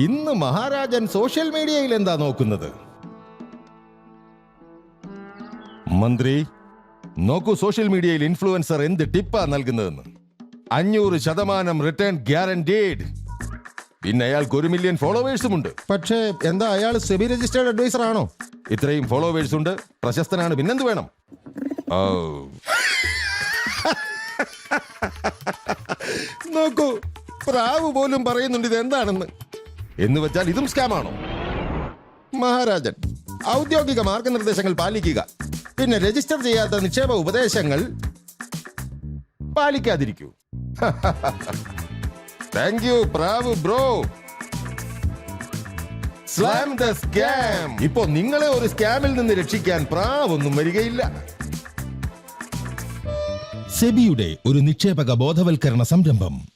ഇന്ന് മഹാരാജൻ സോഷ്യൽ മീഡിയയിൽ എന്താ നോക്കുന്നത്? മന്ത്രി നോക്കൂ സോഷ്യൽ മീഡിയയിൽ ഇൻഫ്ലുവൻസർ എന്ത് ടിപ്പാ നൽകുന്നതെന്ന്. അഞ്ഞൂറ് ശതമാനം റിട്ടേൺ ഗ്യാരണ്ടീഡ് പിന്നെ അയാൾക്ക് ഒരു മില്യൺ ഫോളോവേഴ്സും ഉണ്ട് പക്ഷേ എന്താ അയാൾ സെബി രജിസ്റ്റേർഡ് അഡ്വൈസർ ആണോ? ഇത്രയും ഫോളോവേഴ്സ് ഉണ്ട് പ്രശസ്തനാണ്. പിന്നെന്ത് വേണം? ഓ നോക്കൂ പ്രാവ് പോലും പറയുന്നുണ്ട് ഇത് എന്താണെന്ന് എന്ന് വെച്ചാൽ ഇതും സ്കാമാണോ? മഹാരാജൻ ഔദ്യോഗിക മാർഗനിർദ്ദേശങ്ങൾ പാലിക്കുക. പിന്നെ രജിസ്റ്റർ ചെയ്യാത്ത നിക്ഷേപ ഉപദേശങ്ങൾ പാലിക്കാതിരിക്കൂ. താങ്ക് യു പ്രാവ് ബ്രോ സ്ലാം ദ സ്കാം ഇപ്പോ നിങ്ങളെ ഒരു സ്കാമിൽ നിന്ന് രക്ഷിക്കാൻ പ്രാവൊന്നും വരികയില്ല. സെബിയുടെ ഒരു നിക്ഷേപക ബോധവൽക്കരണ സംരംഭം.